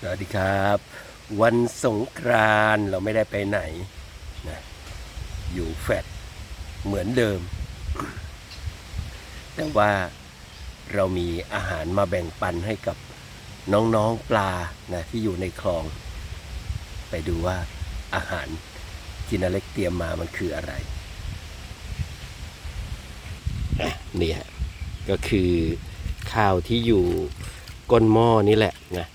สวัสดีครับ วันสงกรานต์เราไม่ได้ไปไหนนะอยู่แฟดเหมือนเดิม แต่ว่าเรามีอาหารมาแบ่งปันให้กับน้องๆปลานะที่อยู่ในคลอง ไปดูว่าอาหารที่นาเล็กเตรียมมามันคืออะไรนี่ยก็คือข้าวที่อยู่ก้นหม้อนี่แหละนะ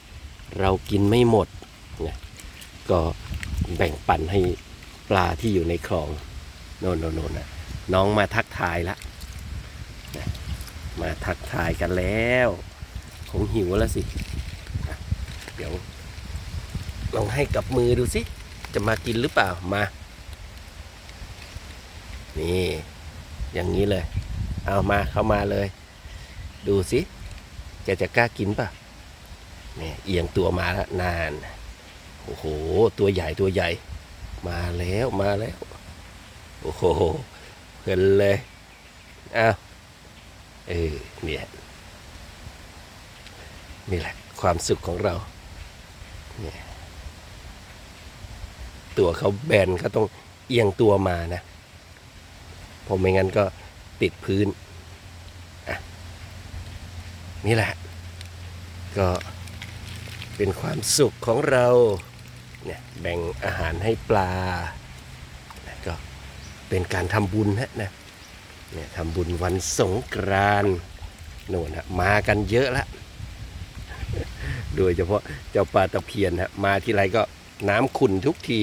เรากินไม่หมดนะก็แบ่งปันให้ปลาที่อยู่ในคลองโน่นโน่นน่ะน้องมาทักทายละนะมาทักทายกันแล้ว คงหิวแล้วสิอะเดี๋ยวลองให้กับมือดูสิ จะมากินหรือเปล่ามา นี่ อย่างนี้เลย เอามาเข้ามาเลย ดูสิแกจะกล้ากินป่ะ เนี่ยเอียงตัวมาแล้วนาน โอ้โห ตัวใหญ่ตัวใหญ่ มาแล้วมาแล้ว โอ้โหเพลินเลยอ้าวเออเนี่ยนี่แหละความสุขของเราเนี่ยตัวเขาแบนเขาต้องเอียงตัวมานะผมไม่งั้นก็ติดพื้น อะ นี่แหละ ก็ เป็นความสุขของเราเนี่ยแบ่งอาหารให้ปลาก็เป็นการทำบุญฮะนะเนี่ยทำบุญวันสงกรานต์โน่นฮะมากันเยอะละโดยเฉพาะเจ้าปลาตะเพียนฮะมาทีไรก็น้ำขุ่นทุกที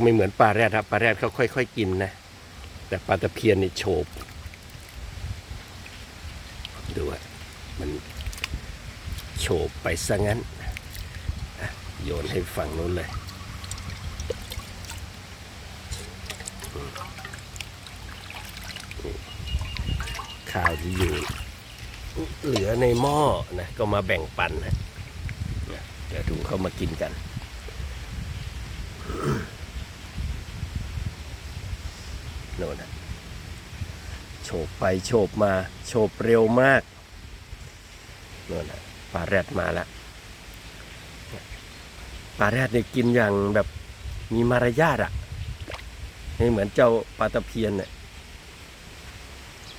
ไม่เหมือนปลาแรดครับปลาแรดเขาค่อย ๆ กินนะ แต่ปลาตะเพียนนี่โฉบดูอะมัน ฉบไปซะงั้น โยนให้ฝั่งนู้นเลยอืมนี่ข้าวที่อยู่ เหลือในหม้อนะ ก็มาแบ่งปันนะนะเดี๋ยวดูเขามากินกันโน่นนะโฉบไปโฉบมาโฉบเร็วมากโน่นนะ ลาแรดมาแล้วปลาแรดเนี่ยกินอย่างแบบมีมารยาทอะให้เหมือนเจ้าปลาตะเพียนเนี่ย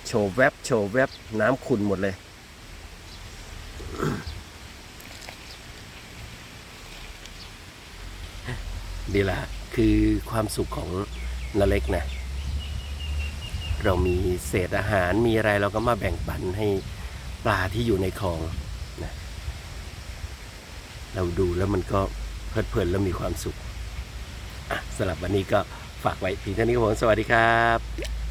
โชว์แวบโชว์แวบน้ำขุ่นหมดเลยดีละคือความสุขของนาเล็กนะ เรามีเศษอาหารมีอะไรเราก็มาแบ่งปันให้ปลาที่อยู่ในคลอง เราดูแล้วมันก็เพลิดเพลินแล้วมีความสุขสำหรับวันนี้ก็ฝากไว้เพียงเท่านี้ครับผมสวัสดีครับ